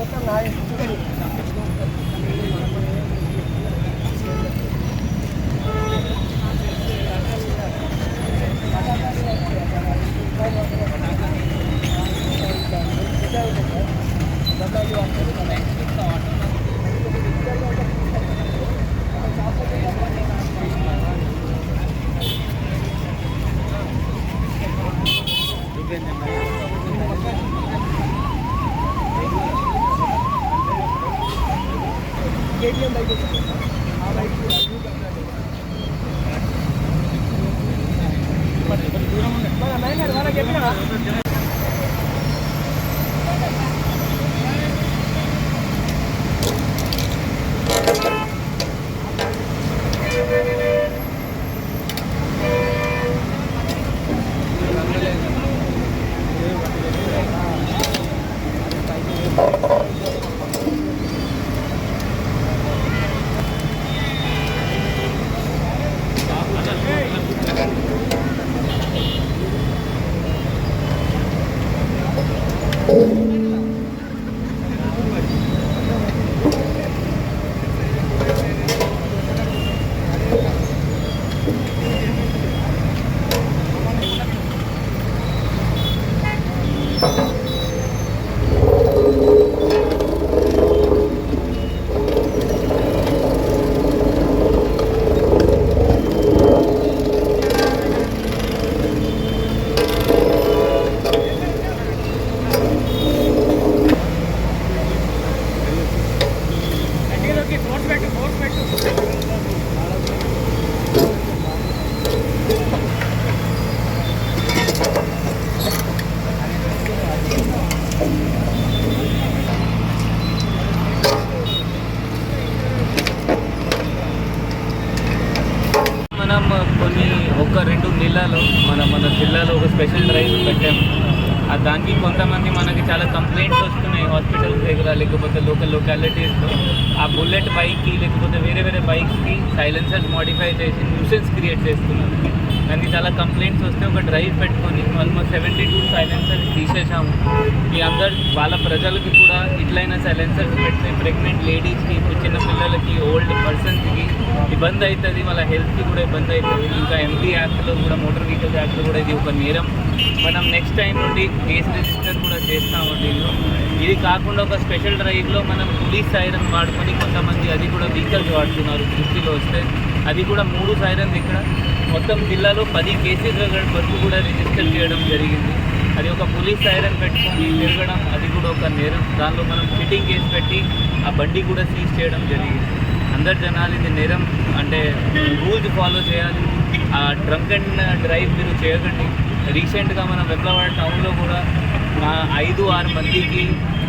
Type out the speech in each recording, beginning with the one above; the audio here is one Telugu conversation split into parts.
మొత్తం నా కేటీఎం బైక్ ఆ బైక్ కూడా అన్ని మన నాయన వాళ్ళకి చెప్పినా మనం కొన్ని ఒక రెండు నెలలు మన మన జిల్లాలో ఒక స్పెషల్ డ్రైవ్ పెట్టాము ఆ దానికి కొంతమంది మనకి చాలా కంప్లైంట్స్ వస్తున్నాయి హాస్పిటల్స్ దగ్గర లేకపోతే లోకల్ లొకాలిటీస్లో ఆ బుల్లెట్ బైక్కి లేకపోతే వేరే వేరే బైక్స్కి సైలెన్సర్స్ మోడిఫై చేసి న్యూసెన్స్ క్రియేట్ చేస్తున్నారు. దానికి చాలా కంప్లైంట్స్ వస్తే ఒక డ్రైవ్ పెట్టుకొని ఆల్మోస్ట్ సెవెంటీ టూ సైలెన్సర్స్ తీసేసాము ఈ అందరు వాళ్ళ ప్రజలకి కూడా ఇట్లైన సైలెన్సర్స్ పెడితే ప్రెగ్నెంట్ లేడీస్కి చిన్న పిల్లలకి ఓల్డ్ పర్సన్స్కి ఇబ్బంది అవుతుంది వాళ్ళ హెల్త్కి కూడా ఇబ్బంది అవుతుంది ఇంకా ఎంపీ యాక్ట్లో కూడా మోటార్ వెహికల్స్ యాక్ట్లో కూడా ఇది ఒక నేరం. మనం నెక్స్ట్ టైం నుండి కేసు రిజిస్టర్ కూడా చేస్తాము దీనిలో ఇది కాకుండా ఒక స్పెషల్ డ్రైవ్లో మనం పోలీస్ సైరన్ వాడుకొని కొంతమంది అది కూడా వెహికల్స్ వాడుతున్నారు దృష్టిలో వస్తే. అది కూడా మూడు సైరన్స్ ఇక్కడ. మొత్తం జిల్లాలో పది కేసెస్ వరకు కూడా రిజిస్టర్ చేయడం జరిగింది. అది ఒక పోలీస్ సైరన్ పెట్టుకొని తిరగడం అది కూడా ఒక నేరం. దానిలో మనం సిట్టింగ్ కేసు పెట్టి ఆ బండి కూడా సీజ్ చేయడం జరిగింది. అందరు జనాలు ఇది నేరం. అంటే రూల్స్ ఫాలో చేయాలి. ఆ డ్రంక్ అండ్ డ్రైవ్ మీరు చేయకండి. రీసెంట్గా మనం వెబ్లవాడ టౌన్లో కూడా నా ఐదు ఆరు మందికి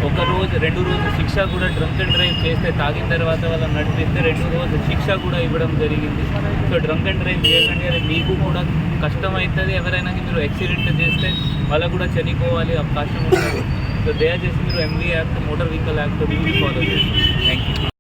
ఒక రోజు రెండు రోజు శిక్ష కూడా డ్రంక్ అండ్ డ్రైవ్ చేస్తే తాగిన తర్వాత వాళ్ళు నడిపిస్తే రెండు రోజు శిక్ష కూడా ఇవ్వడం జరిగింది. సో డ్రంక్ అండ్ డ్రైవ్ చేయకండి అది మీకు కూడా కష్టం అవుతుంది ఎవరైనా మీరు యాక్సిడెంట్ చేస్తే వాళ్ళకు కూడా చనిపోవాలి అవకాశం ఉంటుంది. సో దయచేసి మీరు MV act motor vehicle act rules follow చేయండి.